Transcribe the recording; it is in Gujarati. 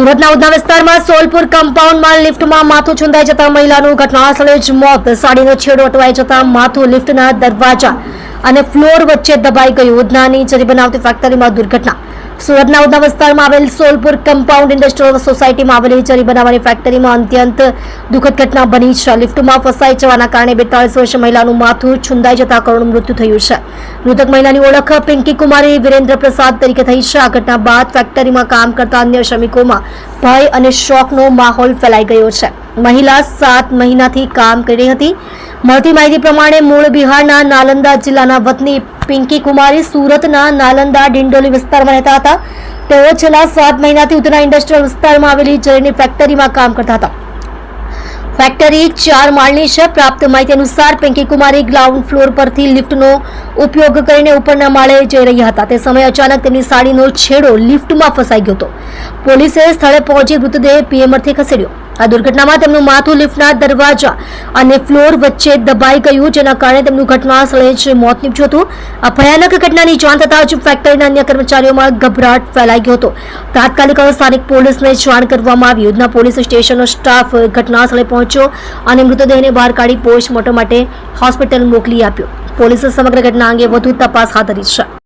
સુરતના ઉધના વિસ્તારમાં સોલપુર કમ્પાઉન્ડમાં લિફ્ટમાં માથું છુંદાઈ જતા મહિલાનું ઘટનાસ્થળે જ મોત. સાડીનો છેડો અટવાઈ જતા માથું લિફ્ટના દરવાજા અને ફ્લોર વચ્ચે દબાઈ ગયું. ઉધનાની ચરી બનાવતી ફેક્ટરીમાં દુર્ઘટના. સુરતના ઉધના વિસ્તારમાં આવેલ સોલપુર કમ્પાઉન્ડ ઇન્ડસ્ટ્રીયલ સોસાયટીમાં આવેલી ચરી બનાવવાની ફેક્ટરીમાં અત્યંત દુઃખદ ઘટના બની છે. લિફ્ટમાં ફસાઈ જવાના કારણે બેતાળીસ વર્ષ મહિલાનું માથું છુંદાઈ જતા કરુણ મૃત્યુ થયું છે. મૃતક મહિલાની ઓળખ પિંકી કુમારી વિરેન્દ્ર પ્રસાદ તરીકે થઈ છે. આ ઘટના બાદ ફેક્ટરીમાં કામ કરતા અન્ય શ્રમિકોમાં ભય અને શોકનો માહોલ ફેલાઈ ગયો છે. મહિલા સાત મહિનાથી કામ કરી રહી હતી. મળતી માહિતી પ્રમાણે મૂળ બિહારના નાલંદા જિલ્લાના વતની પિંકી કુમારી સુરતના નાલંદા ડિંડોલી વિસ્તારમાં રહેતા હતા. તેઓ છેલ્લા સાત મહિનાથી ઉધના ઇન્ડસ્ટ્રીયલ વિસ્તારમાં આવેલી જરીની ફેક્ટરીમાં કામ કરતા હતા. ફેક્ટરી ચાર માળની છે. પ્રાપ્ત માહિતી અનુસાર પિંકી કુમારી ગ્રાઉન્ડ ફ્લોર પરથી લિફ્ટનો ઉપયોગ કરીને ઉપરના માળે જઈ રહ્યા હતા. તે સમયે અચાનક તેમની સાડીનો છેડો લિફ્ટમાં ફસાઈ ગયો હતો. પોલીસે સ્થળે પહોંચી મૃતદેહ પીએમઆરથી ખસેડ્યો. આ દુર્ઘટનામાં તેમનું માથું લિફ્ટના દરવાજા અને ફ્લોર વચ્ચે દબાઈ ગયું, જેના કારણે તેમનું ઘટના સ્થળે જ મોત નીપજ્યું હતું. આ ભયાનક ઘટનાની જાણ થતાં જ ફેક્ટરીના અન્ય કર્મચારીઓમાં ગભરાટ ફેલાઈ ગયો હતો. તાત્કાલિક સ્થાનિક પોલીસને જાણ કરવામાં આવી. યુદ્ધના પોલીસ સ્ટેશનનો સ્ટાફ ઘટના સ્થળે પહોંચ્યો અને મૃતદેહને બહાર કાઢી પોસ્ટમોર્ટમ માટે હોસ્પિટલ મોકલી આપ્યો. પોલીસે સમગ્ર ઘટના અંગે વધુ તપાસ હાથ ધરી છે.